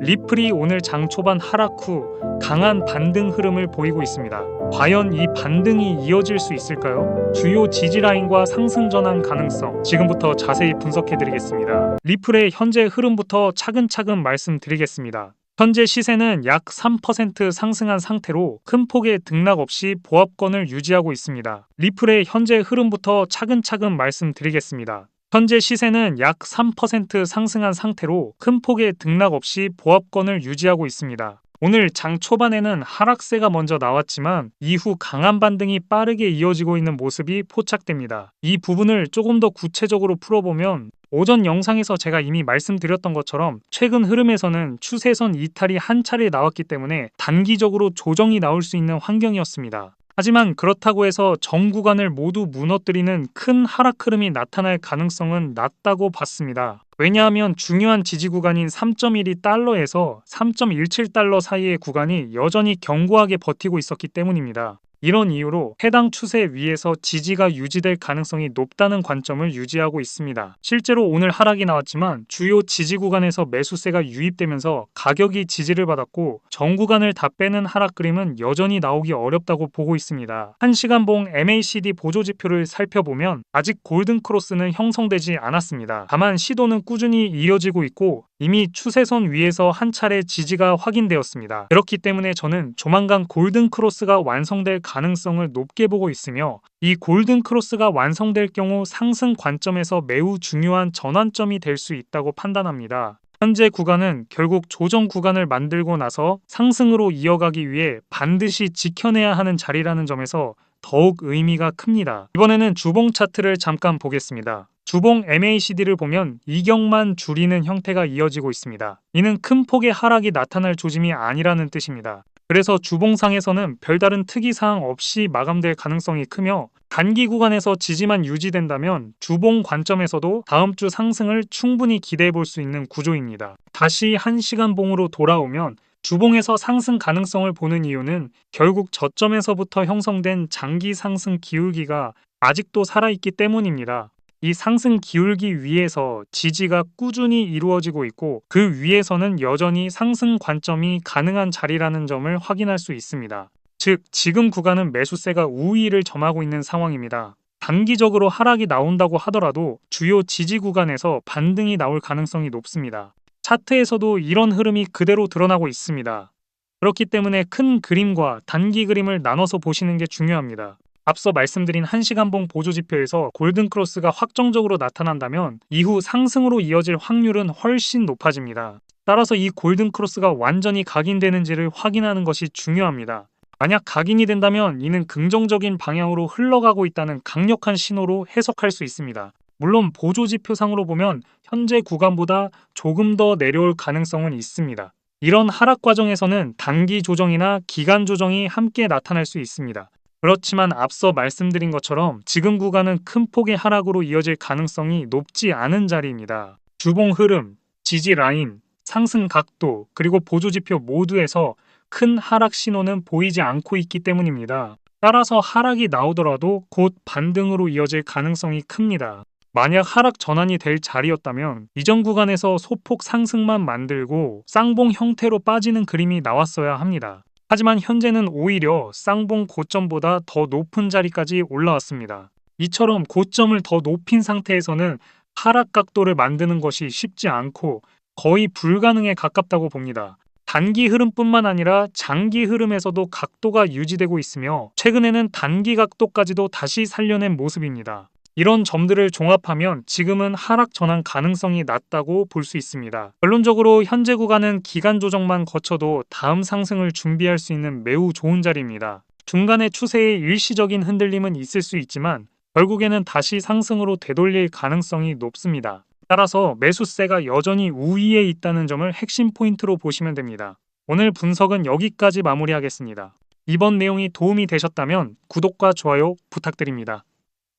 리플이 오늘 장 초반 하락 후 강한 반등 흐름을 보이고 있습니다. 과연 이 반등이 이어질 수 있을까요? 주요 지지 라인과 상승 전환 가능성 지금부터 자세히 분석해 드리겠습니다. 리플의 현재 흐름부터 차근차근 말씀드리겠습니다. 현재 시세는 약 3% 상승한 상태로 큰 폭의 등락 없이 보합권을 유지하고 있습니다. 리플의 현재 흐름부터 차근차근 말씀드리겠습니다. 현재 시세는 약 3% 상승한 상태로 큰 폭의 등락 없이 보합권을 유지하고 있습니다. 오늘 장 초반에는 하락세가 먼저 나왔지만 이후 강한 반등이 빠르게 이어지고 있는 모습이 포착됩니다. 이 부분을 조금 더 구체적으로 풀어보면 오전 영상에서 제가 이미 말씀드렸던 것처럼 최근 흐름에서는 추세선 이탈이 한 차례 나왔기 때문에 단기적으로 조정이 나올 수 있는 환경이었습니다. 하지만 그렇다고 해서 전 구간을 모두 무너뜨리는 큰 하락 흐름이 나타날 가능성은 낮다고 봤습니다. 왜냐하면 중요한 지지 구간인 3.12달러에서 3.17달러 사이의 구간이 여전히 견고하게 버티고 있었기 때문입니다. 이런 이유로 해당 추세 위에서 지지가 유지될 가능성이 높다는 관점을 유지하고 있습니다. 실제로 오늘 하락이 나왔지만 주요 지지 구간에서 매수세가 유입되면서 가격이 지지를 받았고 전 구간을 다 빼는 하락 그림은 여전히 나오기 어렵다고 보고 있습니다. 1시간봉 MACD 보조 지표를 살펴보면 아직 골든 크로스는 형성되지 않았습니다. 다만 시도는 꾸준히 이어지고 있고 이미 추세선 위에서 한 차례 지지가 확인되었습니다. 그렇기 때문에 저는 조만간 골든 크로스가 완성될 가능성 을 높게 보고 있으며 이 골든 크로스가 완성될 경우 상승 관점에서 매우 중요한 전환점이 될 수 있다고 판단합니다. 현재 구간은 결국 조정 구간을 만들고 나서 상승으로 이어가기 위해 반드시 지켜내야 하는 자리라는 점에서 더욱 의미가 큽니다. 이번에는 주봉 차트를 잠깐 보겠습니다. 주봉 MACD를 보면 이격만 줄이는 형태가 이어지고 있습니다. 이는 큰 폭의 하락이 나타날 조짐이 아니라는 뜻입니다. 그래서 주봉상에서는 별다른 특이사항 없이 마감될 가능성이 크며 단기 구간에서 지지만 유지된다면 주봉 관점에서도 다음 주 상승을 충분히 기대해 볼 수 있는 구조입니다. 다시 1시간 봉으로 돌아오면 주봉에서 상승 가능성을 보는 이유는 결국 저점에서부터 형성된 장기 상승 기울기가 아직도 살아있기 때문입니다. 이 상승 기울기 위에서 지지가 꾸준히 이루어지고 있고 그 위에서는 여전히 상승 관점이 가능한 자리라는 점을 확인할 수 있습니다. 즉, 지금 구간은 매수세가 우위를 점하고 있는 상황입니다. 단기적으로 하락이 나온다고 하더라도 주요 지지 구간에서 반등이 나올 가능성이 높습니다. 차트에서도 이런 흐름이 그대로 드러나고 있습니다. 그렇기 때문에 큰 그림과 단기 그림을 나눠서 보시는 게 중요합니다. 앞서 말씀드린 1시간봉 보조지표에서 골든크로스가 확정적으로 나타난다면 이후 상승으로 이어질 확률은 훨씬 높아집니다. 따라서 이 골든크로스가 완전히 각인되는지를 확인하는 것이 중요합니다. 만약 각인이 된다면 이는 긍정적인 방향으로 흘러가고 있다는 강력한 신호로 해석할 수 있습니다. 물론 보조지표상으로 보면 현재 구간보다 조금 더 내려올 가능성은 있습니다. 이런 하락 과정에서는 단기 조정이나 기간 조정이 함께 나타날 수 있습니다. 그렇지만 앞서 말씀드린 것처럼 지금 구간은 큰 폭의 하락으로 이어질 가능성이 높지 않은 자리입니다. 주봉 흐름, 지지 라인, 상승 각도, 그리고 보조 지표 모두에서 큰 하락 신호는 보이지 않고 있기 때문입니다. 따라서 하락이 나오더라도 곧 반등으로 이어질 가능성이 큽니다. 만약 하락 전환이 될 자리였다면 이전 구간에서 소폭 상승만 만들고 쌍봉 형태로 빠지는 그림이 나왔어야 합니다. 하지만 현재는 오히려 쌍봉 고점보다 더 높은 자리까지 올라왔습니다. 이처럼 고점을 더 높인 상태에서는 하락 각도를 만드는 것이 쉽지 않고 거의 불가능에 가깝다고 봅니다. 단기 흐름뿐만 아니라 장기 흐름에서도 각도가 유지되고 있으며 최근에는 단기 각도까지도 다시 살려낸 모습입니다. 이런 점들을 종합하면 지금은 하락 전환 가능성이 낮다고 볼 수 있습니다. 결론적으로 현재 구간은 기간 조정만 거쳐도 다음 상승을 준비할 수 있는 매우 좋은 자리입니다. 중간에 추세의 일시적인 흔들림은 있을 수 있지만 결국에는 다시 상승으로 되돌릴 가능성이 높습니다. 따라서 매수세가 여전히 우위에 있다는 점을 핵심 포인트로 보시면 됩니다. 오늘 분석은 여기까지 마무리하겠습니다. 이번 내용이 도움이 되셨다면 구독과 좋아요 부탁드립니다.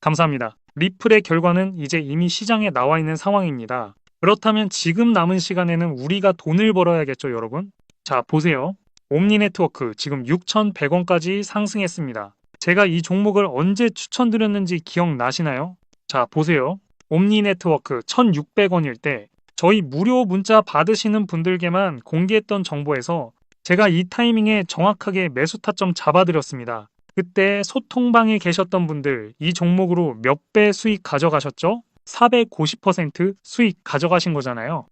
감사합니다. 리플의 결과는 이제 이미 시장에 나와 있는 상황입니다. 그렇다면 지금 남은 시간에는 우리가 돈을 벌어야겠죠, 여러분? 자, 보세요. 옴니 네트워크 지금 6,100원까지 상승했습니다. 제가 이 종목을 언제 추천드렸는지 기억나시나요? 자, 보세요. 옴니 네트워크 1,600원일 때 저희 무료 문자 받으시는 분들께만 공개했던 정보에서 제가 이 타이밍에 정확하게 매수 타점 잡아드렸습니다. 그때 소통방에 계셨던 분들 이 종목으로 몇 배 수익 가져가셨죠? 450% 수익 가져가신 거잖아요.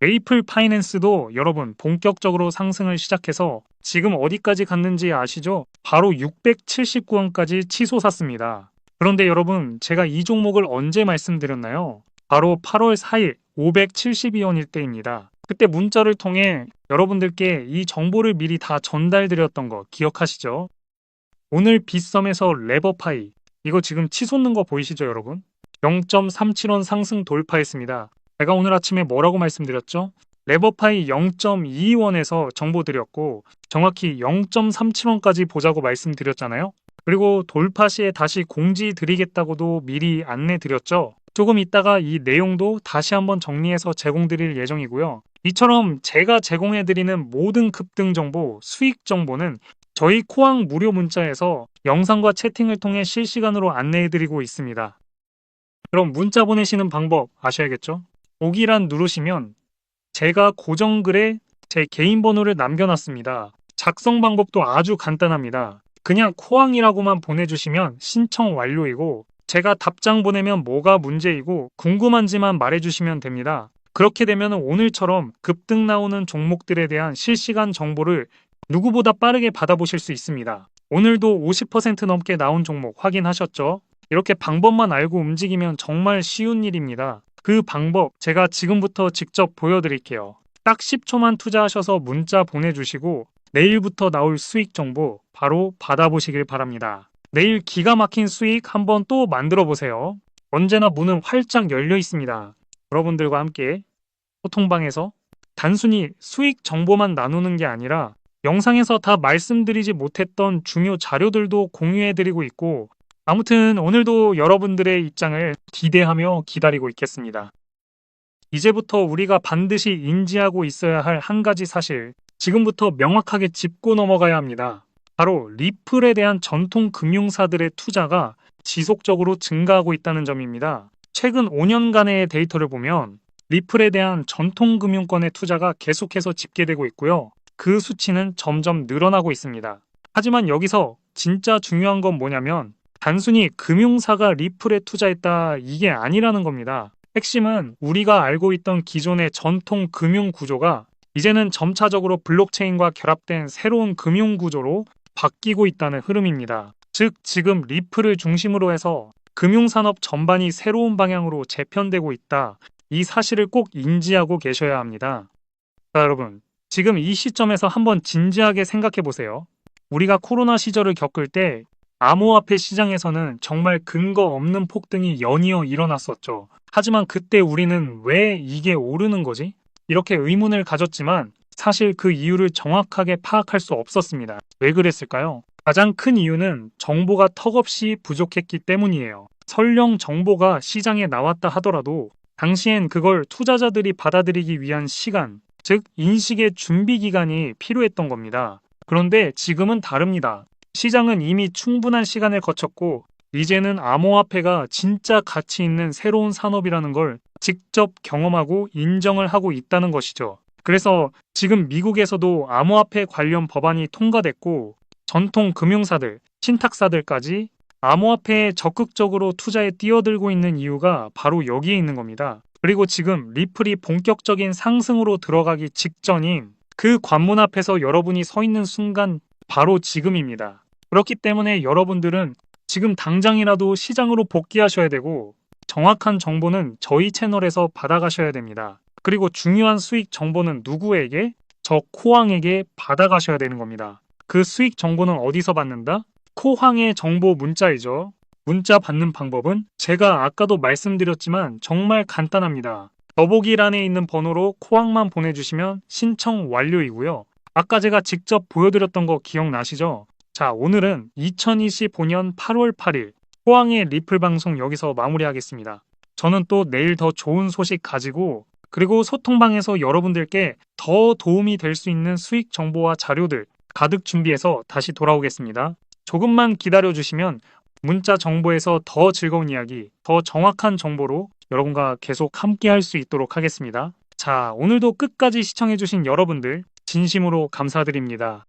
메이플 파이낸스도 여러분 본격적으로 상승을 시작해서 지금 어디까지 갔는지 아시죠? 바로 679원까지 치솟았습니다. 그런데 여러분 제가 이 종목을 언제 말씀드렸나요? 바로 8월 4일 572원일 때입니다. 그때 문자를 통해 여러분들께 이 정보를 미리 다 전달드렸던 거 기억하시죠? 오늘 빗썸에서 레버파이 이거 지금 치솟는 거 보이시죠 여러분? 0.37원 상승 돌파했습니다. 제가 오늘 아침에 뭐라고 말씀드렸죠? 레버파이 0.22원에서 정보 드렸고 정확히 0.37원까지 보자고 말씀드렸잖아요. 그리고 돌파 시에 다시 공지 드리겠다고도 미리 안내 드렸죠. 조금 있다가 이 내용도 다시 한번 정리해서 제공드릴 예정이고요. 이처럼 제가 제공해드리는 모든 급등 정보, 수익 정보는 저희 코앙 무료 문자에서 영상과 채팅을 통해 실시간으로 안내해드리고 있습니다. 그럼 문자 보내시는 방법 아셔야겠죠? 오기란 누르시면 제가 고정글에 제 개인 번호를 남겨놨습니다. 작성 방법도 아주 간단합니다. 그냥 코앙이라고만 보내주시면 신청 완료이고 제가 답장 보내면 뭐가 문제이고 궁금한지만 말해주시면 됩니다. 그렇게 되면 오늘처럼 급등 나오는 종목들에 대한 실시간 정보를 누구보다 빠르게 받아보실 수 있습니다. 오늘도 50% 넘게 나온 종목 확인하셨죠? 이렇게 방법만 알고 움직이면 정말 쉬운 일입니다. 그 방법 제가 지금부터 직접 보여드릴게요. 딱 10초만 투자하셔서 문자 보내주시고 내일부터 나올 수익 정보 바로 받아보시길 바랍니다. 내일 기가 막힌 수익 한번 또 만들어 보세요. 언제나 문은 활짝 열려 있습니다. 여러분들과 함께 소통방에서 단순히 수익 정보만 나누는 게 아니라 영상에서 다 말씀드리지 못했던 중요 자료들도 공유해드리고 있고 아무튼 오늘도 여러분들의 입장을 기대하며 기다리고 있겠습니다. 이제부터 우리가 반드시 인지하고 있어야 할 한 가지 사실, 지금부터 명확하게 짚고 넘어가야 합니다. 바로 리플에 대한 전통 금융사들의 투자가 지속적으로 증가하고 있다는 점입니다. 최근 5년간의 데이터를 보면 리플에 대한 전통 금융권의 투자가 계속해서 집계되고 있고요. 그 수치는 점점 늘어나고 있습니다. 하지만 여기서 진짜 중요한 건 뭐냐면 단순히 금융사가 리플에 투자했다 이게 아니라는 겁니다. 핵심은 우리가 알고 있던 기존의 전통 금융 구조가 이제는 점차적으로 블록체인과 결합된 새로운 금융 구조로 바뀌고 있다는 흐름입니다. 즉, 지금 리플을 중심으로 해서 금융산업 전반이 새로운 방향으로 재편되고 있다. 이 사실을 꼭 인지하고 계셔야 합니다. 자, 여러분. 지금 이 시점에서 한번 진지하게 생각해 보세요. 우리가 코로나 시절을 겪을 때 암호화폐 시장에서는 정말 근거 없는 폭등이 연이어 일어났었죠. 하지만 그때 우리는 왜 이게 오르는 거지? 이렇게 의문을 가졌지만 사실 그 이유를 정확하게 파악할 수 없었습니다. 왜 그랬을까요? 가장 큰 이유는 정보가 턱없이 부족했기 때문이에요. 설령 정보가 시장에 나왔다 하더라도 당시엔 그걸 투자자들이 받아들이기 위한 시간, 즉 인식의 준비 기간이 필요했던 겁니다. 그런데 지금은 다릅니다. 시장은 이미 충분한 시간을 거쳤고 이제는 암호화폐가 진짜 가치 있는 새로운 산업이라는 걸 직접 경험하고 인정을 하고 있다는 것이죠. 그래서 지금 미국에서도 암호화폐 관련 법안이 통과됐고 전통 금융사들, 신탁사들까지 암호화폐에 적극적으로 투자에 뛰어들고 있는 이유가 바로 여기에 있는 겁니다. 그리고 지금 리플이 본격적인 상승으로 들어가기 직전인 그 관문 앞에서 여러분이 서 있는 순간 바로 지금입니다. 그렇기 때문에 여러분들은 지금 당장이라도 시장으로 복귀하셔야 되고 정확한 정보는 저희 채널에서 받아가셔야 됩니다. 그리고 중요한 수익 정보는 누구에게? 저 코왕에게 받아가셔야 되는 겁니다. 그 수익 정보는 어디서 받는다? 코황의 정보 문자이죠. 문자 받는 방법은 제가 아까도 말씀드렸지만 정말 간단합니다. 더보기란에 있는 번호로 코왕만 보내주시면 신청 완료이고요. 아까 제가 직접 보여드렸던 거 기억나시죠? 자, 오늘은 2025년 8월 8일 호황의 리플 방송 여기서 마무리하겠습니다. 저는 또 내일 더 좋은 소식 가지고 그리고 소통방에서 여러분들께 더 도움이 될 수 있는 수익 정보와 자료들 가득 준비해서 다시 돌아오겠습니다. 조금만 기다려 주시면 문자 정보에서 더 즐거운 이야기, 더 정확한 정보로 여러분과 계속 함께 할 수 있도록 하겠습니다. 자, 오늘도 끝까지 시청해주신 여러분들 진심으로 감사드립니다.